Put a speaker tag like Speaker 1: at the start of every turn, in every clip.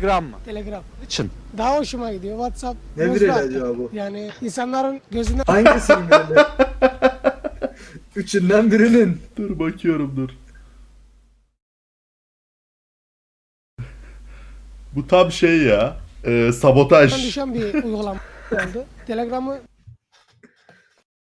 Speaker 1: Telegram mı?
Speaker 2: Telegram.
Speaker 1: Için.
Speaker 2: Daha hoşuma gidiyor. WhatsApp.
Speaker 3: Ne
Speaker 2: buzlu
Speaker 3: birey
Speaker 2: attı.
Speaker 3: acaba bu?
Speaker 2: Yani insanların gözünden
Speaker 3: Hangisinin böyle? Üçünden birinin.
Speaker 4: Dur bakıyorum dur. Bu tam şey ya. e, sabotaj.
Speaker 2: düşen bir uygulama oldu. Telegram'ı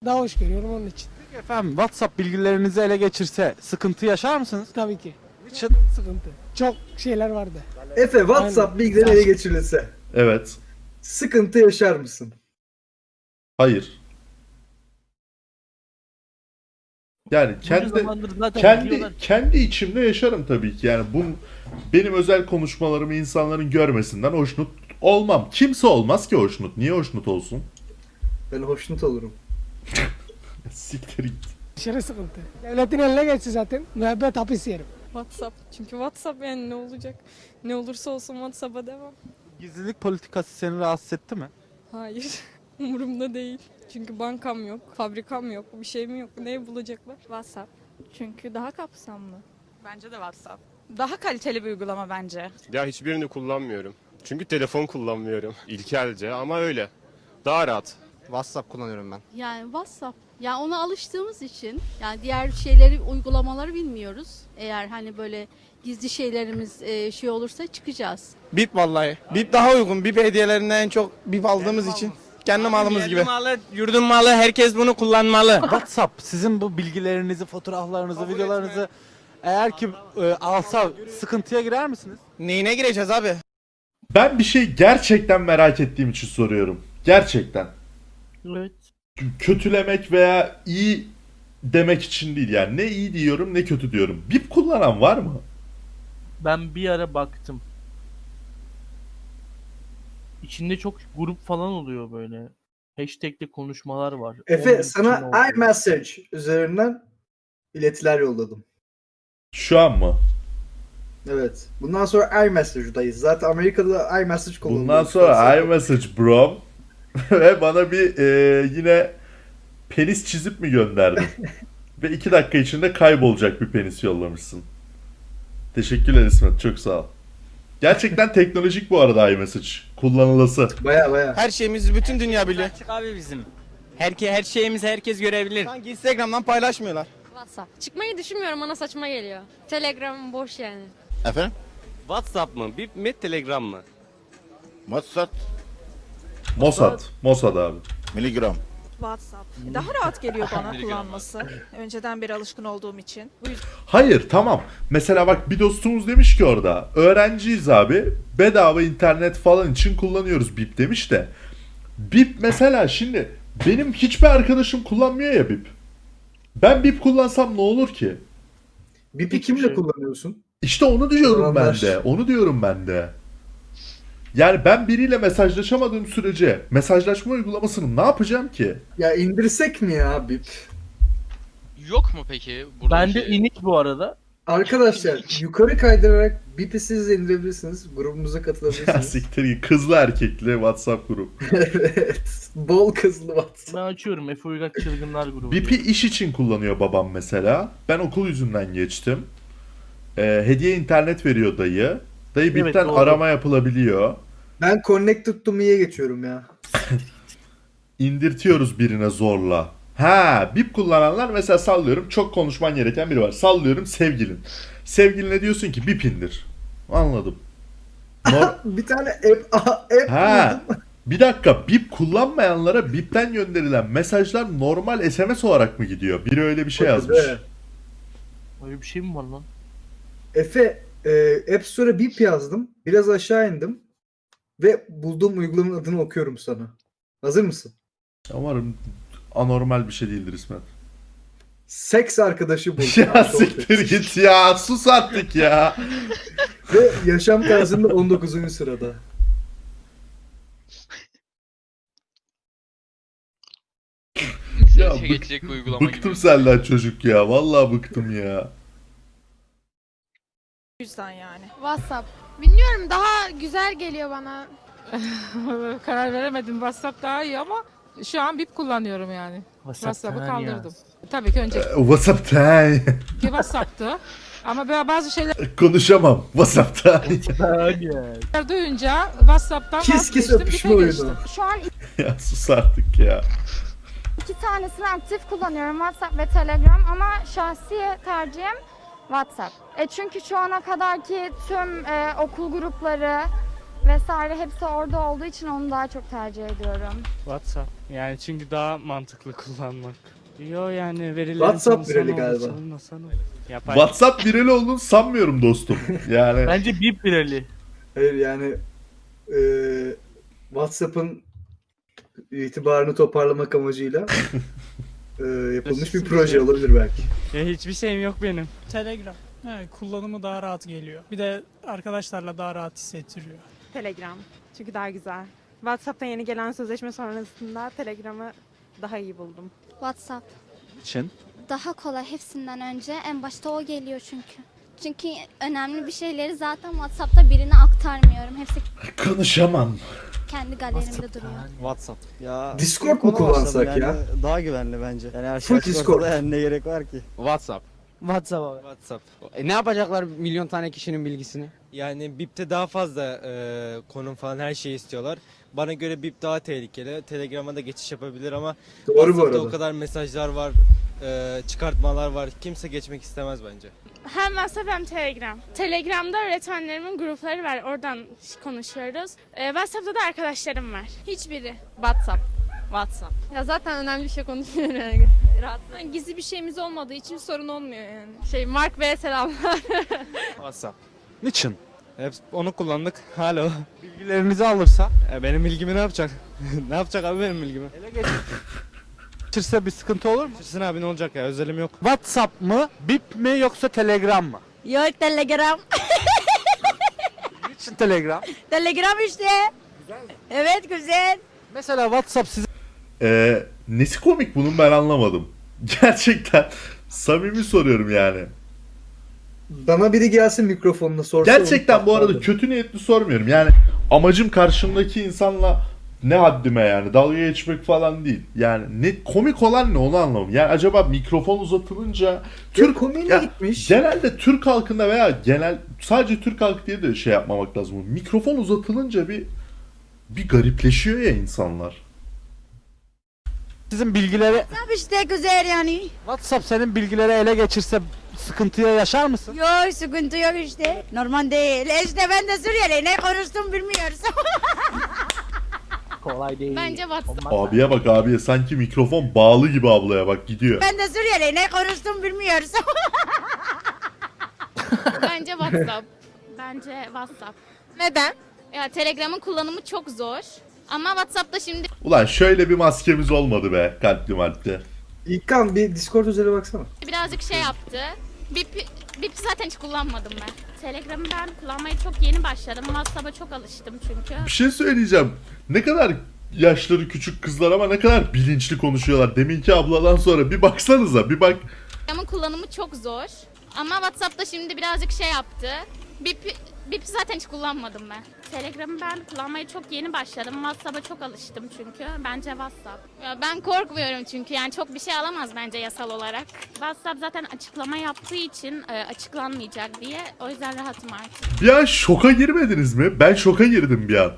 Speaker 2: daha hoş görüyorum onun için.
Speaker 1: Peki efendim WhatsApp bilgilerinizi ele geçirse sıkıntı yaşar mısınız?
Speaker 2: Tabii ki.
Speaker 1: Için.
Speaker 2: Sıkıntı. Çok şeyler vardı.
Speaker 3: Efe WhatsApp
Speaker 2: Aynen.
Speaker 3: bilgileri ele geçirilse
Speaker 4: Evet.
Speaker 3: sıkıntı yaşar mısın?
Speaker 4: Hayır. Yani kendi kendi kendi içimde yaşarım tabii ki. Yani bu benim özel konuşmalarımı insanların görmesinden hoşnut olmam. Kimse olmaz ki hoşnut. Niye hoşnut olsun?
Speaker 3: Ben hoşnut olurum.
Speaker 4: Siktir git.
Speaker 2: Aşırı sıkıntı. Devletin eline geçse zaten müebbet hapis yerim.
Speaker 5: WhatsApp. Çünkü WhatsApp yani ne olacak? Ne olursa olsun WhatsApp'a devam.
Speaker 1: Gizlilik politikası seni rahatsız etti mi?
Speaker 5: Hayır. Umurumda değil. Çünkü bankam yok, fabrikam yok, bir şeyim yok. Ne bulacaklar?
Speaker 6: WhatsApp. Çünkü daha kapsamlı.
Speaker 7: Bence de WhatsApp. Daha kaliteli bir uygulama bence.
Speaker 8: Ya hiçbirini kullanmıyorum. Çünkü telefon kullanmıyorum. İlkelce ama öyle. Daha rahat.
Speaker 9: WhatsApp kullanıyorum ben.
Speaker 6: Yani WhatsApp. Ya ona alıştığımız için yani diğer şeyleri uygulamaları bilmiyoruz. Eğer hani böyle gizli şeylerimiz e, şey olursa çıkacağız.
Speaker 9: Bip vallahi. Bip daha uygun. Bip hediyelerinden en çok bip aldığımız için. Kendi malımız gibi.
Speaker 10: malı, yurdun malı, herkes bunu kullanmalı.
Speaker 1: WhatsApp sizin bu bilgilerinizi, fotoğraflarınızı, videolarınızı eğer ki e, alsa sıkıntıya girer misiniz?
Speaker 9: Neyine gireceğiz abi?
Speaker 4: Ben bir şey gerçekten merak ettiğim için soruyorum. Gerçekten.
Speaker 10: Evet.
Speaker 4: Kötülemek veya iyi demek için değil yani. Ne iyi diyorum ne kötü diyorum. Bip kullanan var mı?
Speaker 10: Ben bir ara baktım. İçinde çok grup falan oluyor böyle. Hashtag'li konuşmalar var. Onun
Speaker 3: Efe
Speaker 10: için
Speaker 3: sana
Speaker 10: oluyor.
Speaker 3: iMessage üzerinden iletiler yolladım.
Speaker 4: Şu an mı?
Speaker 3: Evet. Bundan sonra iMessage'dayız. Zaten Amerika'da iMessage kullanılıyor.
Speaker 4: Bundan sonra iMessage bro. Ve bana bir e, yine penis çizip mi gönderdin? Ve iki dakika içinde kaybolacak bir penis yollamışsın. Teşekkürler İsmet. Çok sağ ol. Gerçekten teknolojik bu arada iMessage. Kullanılası.
Speaker 3: Baya baya.
Speaker 9: Her şeyimizi bütün dünya biliyor.
Speaker 10: Açık abi bizim. Herke, her şeyimizi herkes görebilir.
Speaker 9: Sanki Instagram'dan paylaşmıyorlar.
Speaker 5: WhatsApp. Çıkmayı düşünmüyorum bana saçma geliyor. Telegram boş yani.
Speaker 9: Efendim?
Speaker 8: WhatsApp mı? Bip mi? Telegram mı?
Speaker 9: WhatsApp.
Speaker 4: Mossad. Mossad abi.
Speaker 9: Miligram.
Speaker 7: WhatsApp. Daha rahat geliyor bana kullanması. Önceden beri alışkın olduğum için. Bu yüzden
Speaker 4: Hayır tamam. Mesela bak bir dostumuz demiş ki orada. Öğrenciyiz abi. Bedava internet falan için kullanıyoruz BIP demiş de. BIP mesela şimdi benim hiçbir arkadaşım kullanmıyor ya BIP. Ben BIP kullansam ne olur ki?
Speaker 3: Bip'i kimle
Speaker 10: şey.
Speaker 3: kullanıyorsun?
Speaker 4: İşte onu diyorum ben
Speaker 3: Vatandaş.
Speaker 4: de. Onu diyorum ben de. Yani ben biriyle mesajlaşamadığım sürece mesajlaşma uygulamasını ne yapacağım ki?
Speaker 3: Ya indirsek mi ya Bip?
Speaker 11: Yok mu peki? Burada
Speaker 10: Bende inik bu arada.
Speaker 3: Arkadaşlar yukarı kaydırarak Bip'i siz de indirebilirsiniz. Grubumuza
Speaker 4: Ya
Speaker 3: katılabilirsiniz.
Speaker 4: siktir git. Kızlı erkekli WhatsApp grup.
Speaker 3: evet. Bol kızlı WhatsApp.
Speaker 10: Ben açıyorum Efe Uygar Çılgınlar grubu.
Speaker 4: BIP'i iş için kullanıyor babam mesela. Ben okul yüzünden geçtim. Ee, hediye internet veriyor dayı. Dayı
Speaker 10: Evet,
Speaker 4: BIP'ten
Speaker 10: doğru.
Speaker 4: arama yapılabiliyor.
Speaker 3: Ben Connected to Me'ye geçiyorum ya.
Speaker 4: İndirtiyoruz birine zorla. Ha, BIP kullananlar mesela sallıyorum çok konuşman gereken biri var. Sallıyorum sevgilin. Sevgiline diyorsun ki BIP indir. Anladım. Nor-
Speaker 3: Bir tane app, app
Speaker 4: ha.
Speaker 3: buldum.
Speaker 4: Bir dakika BIP kullanmayanlara BIP'ten gönderilen mesajlar normal SMS olarak mı gidiyor? Biri öyle bir şey yazmış.
Speaker 10: Öyle bir şey mi var lan?
Speaker 3: Efe, e, App Store'a Bip yazdım. Biraz aşağı indim. Ve bulduğum uygulamanın adını okuyorum sana. Hazır mısın?
Speaker 4: Umarım anormal bir şey değildir İsmet.
Speaker 3: Seks arkadaşı buldum.
Speaker 4: ya siktir git ya. Sus artık ya.
Speaker 3: Ve yaşam tarzında 19. sırada.
Speaker 4: Ya
Speaker 11: işe
Speaker 4: bık-
Speaker 11: geçecek bir uygulama
Speaker 4: Bıktım
Speaker 11: gibi.
Speaker 4: senden çocuk ya. Vallahi bıktım ya.
Speaker 7: Yüzden yani.
Speaker 6: WhatsApp. Bilmiyorum daha güzel geliyor bana.
Speaker 12: Karar veremedim. WhatsApp daha iyi ama şu an BIP kullanıyorum yani. WhatsApp'ı kaldırdım. Tabii ki önceki
Speaker 4: Ee, What's up tay?
Speaker 12: WhatsApp'tı. Ama böyle bazı şeyler
Speaker 4: Konuşamam WhatsApp'ta.
Speaker 12: duyunca WhatsApp'tan
Speaker 3: kiss
Speaker 12: vazgeçtim,
Speaker 3: öpüşme
Speaker 12: bipe geçtim.
Speaker 3: oyunu.
Speaker 5: Şu an
Speaker 4: ya sus artık ya.
Speaker 5: iki tanesini aktif kullanıyorum WhatsApp ve Telegram ama şahsi tercihim WhatsApp. E çünkü şu ana kadarki tüm e, okul grupları vesaire hepsi orada olduğu için onu daha çok tercih ediyorum.
Speaker 9: WhatsApp. Yani çünkü daha mantıklı kullanmak. Yo yani verilerin
Speaker 3: WhatsApp
Speaker 9: olur,
Speaker 3: galiba.
Speaker 9: Yapay
Speaker 4: WhatsApp bireli olduğunu sanmıyorum dostum. Yani
Speaker 10: Bence bip bireli.
Speaker 3: Hayır yani eee WhatsApp'ın itibarını toparlamak amacıyla eee, yapılmış bir proje olabilir belki.
Speaker 9: Ya hiçbir şeyim yok benim.
Speaker 2: Telegram. Evet, kullanımı daha rahat geliyor. Bir de arkadaşlarla daha rahat hissettiriyor.
Speaker 7: Telegram. Çünkü daha güzel. WhatsApp'ta yeni gelen sözleşme sonrasında Telegram'ı daha iyi buldum.
Speaker 5: WhatsApp
Speaker 1: için.
Speaker 5: daha kolay hepsinden önce en başta o geliyor çünkü. Çünkü önemli bir şeyleri zaten WhatsApp'ta birine aktarmıyorum. Hepsi
Speaker 4: konuşamam.
Speaker 5: Kendi galerimde duruyor.
Speaker 9: WhatsApp. Ya
Speaker 3: Discord mu kullansak ya?
Speaker 9: Daha güvenli bence. Yani her
Speaker 3: Full Discord.
Speaker 9: yani ne gerek var ki?
Speaker 10: WhatsApp.
Speaker 9: WhatsApp abi.
Speaker 10: WhatsApp.
Speaker 9: E, ne yapacaklar milyon tane kişinin bilgisini?
Speaker 10: Yani BIP'te daha fazla e, konum falan her şeyi istiyorlar. Bana göre BIP daha tehlikeli. Telegram'a da geçiş yapabilir ama
Speaker 3: Doğru bu
Speaker 10: WhatsApp'ta
Speaker 3: arada.
Speaker 10: o kadar mesajlar var, e, çıkartmalar var. Kimse geçmek istemez bence.
Speaker 5: Hem WhatsApp hem Telegram. Telegram'da öğretmenlerimin grupları var. Oradan konuşuyoruz. Ee, WhatsApp'ta da arkadaşlarım var. Hiçbiri.
Speaker 7: WhatsApp. WhatsApp.
Speaker 5: Ya zaten önemli bir şey konuşmuyorum yani. Rahat. Gizli bir şeyimiz olmadığı için sorun olmuyor yani. Şey Mark Bey'e selamlar.
Speaker 10: WhatsApp.
Speaker 1: Niçin?
Speaker 10: Hep onu kullandık. Alo.
Speaker 1: Bilgilerinizi alırsa
Speaker 10: E, benim bilgimi ne yapacak? ne yapacak abi benim bilgimi?
Speaker 1: ele geçirse bir sıkıntı olur mu?
Speaker 10: Sizin abi ne olacak ya? Özelim yok.
Speaker 1: WhatsApp mı, Bip mi yoksa Telegram mı?
Speaker 6: Yok Telegram.
Speaker 1: Niçin Telegram?
Speaker 6: Telegram işte. Evet güzel.
Speaker 1: Mesela WhatsApp size
Speaker 4: Ee, nesi komik bunun ben anlamadım. Gerçekten samimi soruyorum yani.
Speaker 3: Bana biri gelsin mikrofonla sorsa
Speaker 4: Gerçekten bu arada kötü niyetli sormuyorum. Yani amacım karşımdaki insanla ne haddime yani dalga geçmek falan değil. Yani ne komik olan ne onu anlamam. Yani acaba mikrofon uzatılınca
Speaker 3: Türk komiğine
Speaker 4: ya,
Speaker 3: gitmiş.
Speaker 4: genelde Türk halkında veya genel sadece Türk halkı diye de şey yapmamak lazım. Mikrofon uzatılınca bir bir garipleşiyor ya insanlar.
Speaker 1: sizin bilgileri
Speaker 6: Tabii işte güzel yani.
Speaker 1: WhatsApp senin bilgileri ele geçirse sıkıntıya yaşar mısın?
Speaker 6: Yok sıkıntı yok işte. Normal değil. İşte ben de Suriyeli ne konuştum bilmiyoruz.
Speaker 10: Kolay değil.
Speaker 5: Bence WhatsApp.
Speaker 4: Abiye bak abiye sanki mikrofon bağlı gibi ablaya bak gidiyor.
Speaker 6: ben de Suriyeli ne konuştum bilmiyoruz.
Speaker 5: Bence WhatsApp. Bence WhatsApp.
Speaker 7: Neden?
Speaker 5: Ya Telegram'ın kullanımı çok zor. Ama WhatsApp'ta şimdi
Speaker 4: Ulan şöyle bir maskemiz olmadı be kalpli malpli.
Speaker 3: İlkan bir Discord üzerine baksana.
Speaker 5: birazcık şey yaptı. Bip, Bip zaten hiç kullanmadım ben. Telegram'ı ben kullanmaya çok yeni başladım. WhatsApp'a çok alıştım çünkü.
Speaker 4: Bir şey söyleyeceğim. Ne kadar yaşları küçük kızlar ama ne kadar bilinçli konuşuyorlar. Deminki abladan sonra bir baksanıza bir bak.
Speaker 5: Telegram'ın kullanımı çok zor. Ama WhatsApp'ta şimdi birazcık şey yaptı. Bip, Bip zaten hiç kullanmadım ben. Telegram'ı ben kullanmaya çok yeni başladım. WhatsApp'a çok alıştım çünkü. Bence WhatsApp. Ya ben korkmuyorum çünkü yani çok bir şey alamaz bence yasal olarak. WhatsApp zaten açıklama yaptığı için e, açıklanmayacak diye. O yüzden rahatım artık.
Speaker 4: Bir an şoka girmediniz mi? Ben şoka girdim bir an.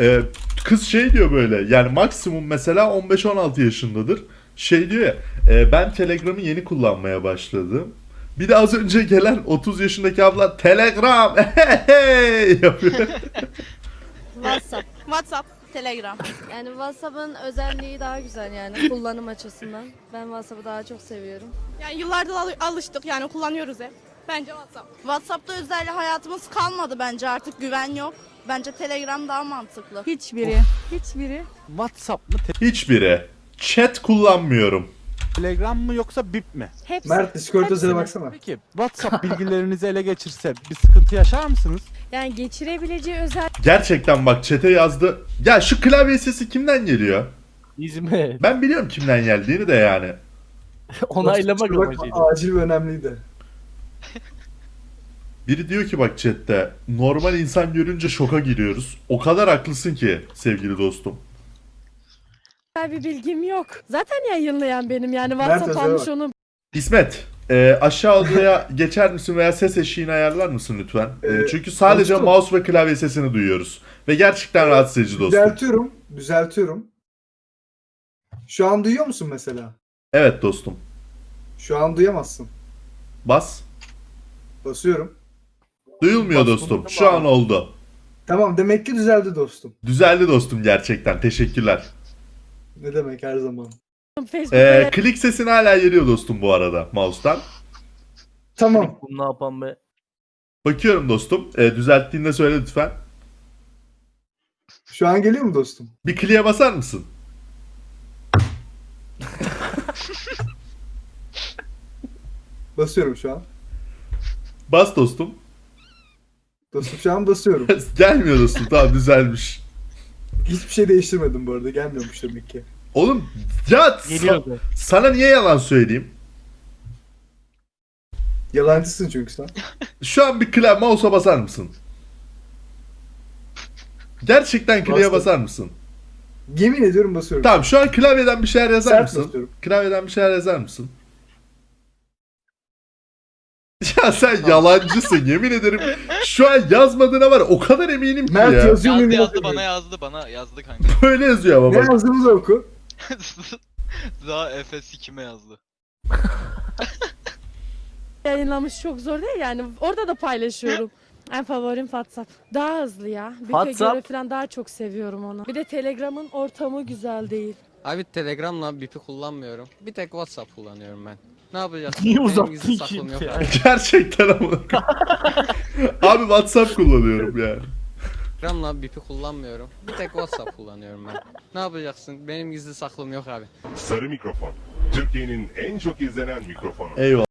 Speaker 4: Ee, kız şey diyor böyle yani maksimum mesela 15-16 yaşındadır. Şey diyor ya e, ben Telegram'ı yeni kullanmaya başladım. Bir de az önce gelen 30 yaşındaki abla Telegram yapıyor.
Speaker 6: WhatsApp.
Speaker 7: WhatsApp, Telegram.
Speaker 6: Yani WhatsApp'ın özelliği daha güzel yani kullanım açısından. Ben WhatsApp'ı daha çok seviyorum.
Speaker 7: Yani yıllardır alıştık yani kullanıyoruz hep. Bence WhatsApp. WhatsApp'ta özel hayatımız kalmadı bence artık güven yok. Bence Telegram daha mantıklı.
Speaker 6: Hiçbiri. Hiçbiri.
Speaker 1: WhatsApp mı,
Speaker 4: Hiçbiri. Chat kullanmıyorum.
Speaker 1: Telegram mı yoksa Bip mi?
Speaker 6: Hepsi.
Speaker 3: Mert Discord
Speaker 6: Hepsini.
Speaker 3: baksana.
Speaker 1: Peki WhatsApp bilgilerinizi ele geçirse bir sıkıntı yaşar mısınız?
Speaker 6: Yani geçirebileceği özel
Speaker 4: Gerçekten bak chat'e yazdı. Ya şu klavye sesi kimden geliyor?
Speaker 10: İzmir.
Speaker 4: Ben biliyorum kimden geldiğini de yani.
Speaker 10: Onaylamak amacıyla.
Speaker 3: Acil ve önemliydi.
Speaker 4: Biri diyor ki bak chatte normal insan görünce şoka giriyoruz. O kadar haklısın ki sevgili dostum.
Speaker 6: Bir bilgim yok. Zaten yayınlayan benim yani WhatsApp
Speaker 3: Özer'e
Speaker 6: almış
Speaker 3: bak.
Speaker 6: onu
Speaker 4: İsmet, e, aşağı odaya geçer misin veya ses eşiğini ayarlar mısın lütfen? E,
Speaker 3: Ee,
Speaker 4: çünkü sadece
Speaker 3: dostum.
Speaker 4: mouse ve klavye sesini duyuyoruz. Ve gerçekten rahatsız edici dostum.
Speaker 3: Düzeltiyorum. Düzeltiyorum. Şu an duyuyor musun mesela?
Speaker 4: Evet dostum.
Speaker 3: Şu an duyamazsın.
Speaker 4: Bas.
Speaker 3: Basıyorum.
Speaker 4: Duyulmuyor dostum. Şu an oldu.
Speaker 3: Tamam demek ki düzeldi dostum.
Speaker 4: Düzeldi dostum gerçekten. Teşekkürler.
Speaker 3: Ne demek her zaman.
Speaker 4: E, klik sesini hala geliyor dostum bu arada mouse'tan.
Speaker 3: Tamam.
Speaker 9: Ne yapan be?
Speaker 4: Bakıyorum dostum. E, düzelttiğinde söyle lütfen.
Speaker 3: Şu an geliyor mu dostum?
Speaker 4: Bir kliğe basar mısın?
Speaker 3: Basıyorum şu an.
Speaker 4: Bas dostum.
Speaker 3: Dostum şu an basıyorum.
Speaker 4: Gelmiyor dostum. Tamam düzelmiş.
Speaker 3: Hiçbir şey değiştirmedim bu arada. Gelmiyormuş demek ki.
Speaker 4: Oğlum ya sa- sana niye yalan söyleyeyim?
Speaker 3: Yalancısın çünkü sen.
Speaker 4: Şu an bir klavye mouse'a basar mısın? Gerçekten klavyeye
Speaker 3: Bastım.
Speaker 4: basar mısın?
Speaker 3: Yemin ediyorum basıyorum.
Speaker 4: Tamam şu an klavyeden bir şeyler yazar
Speaker 3: Sert
Speaker 4: mısın?
Speaker 3: basıyorum.
Speaker 4: Klavyeden bir şeyler yazar mısın? Ya sen yalancısın yemin ederim. Şu an yazmadığına var ya, o kadar eminim ki
Speaker 3: Mert
Speaker 4: ya.
Speaker 3: yazıyor mu
Speaker 11: Yazdı yazdı bana yazdı bana yazdı kanka.
Speaker 4: Böyle yazıyor ama
Speaker 3: Ne
Speaker 4: bak.
Speaker 3: yazdığını da oku.
Speaker 11: Daha Efes kime yazdı?
Speaker 7: Yayınlamış çok zor değil yani. Orada da paylaşıyorum. En favorim WhatsApp. Daha hızlı ya. Bir
Speaker 9: WhatsApp?
Speaker 7: göre falan daha çok seviyorum onu. Bir de Telegram'ın ortamı güzel değil.
Speaker 10: Abi Telegram'la BIP'i kullanmıyorum. Bir tek WhatsApp kullanıyorum ben. Ne yapacaksın?
Speaker 9: Niye
Speaker 10: Benim
Speaker 9: uzattın
Speaker 10: gizli
Speaker 9: ki
Speaker 10: saklım yok
Speaker 9: ya?
Speaker 10: abi.
Speaker 4: Gerçekten ama. Abi WhatsApp kullanıyorum yani.
Speaker 10: Telegram'la BIP'i kullanmıyorum. Bir tek WhatsApp kullanıyorum ben. Ne yapacaksın? Benim gizli saklım yok abi.
Speaker 8: Sarı mikrofon. Türkiye'nin en çok izlenen mikrofonu.
Speaker 4: Eyvallah.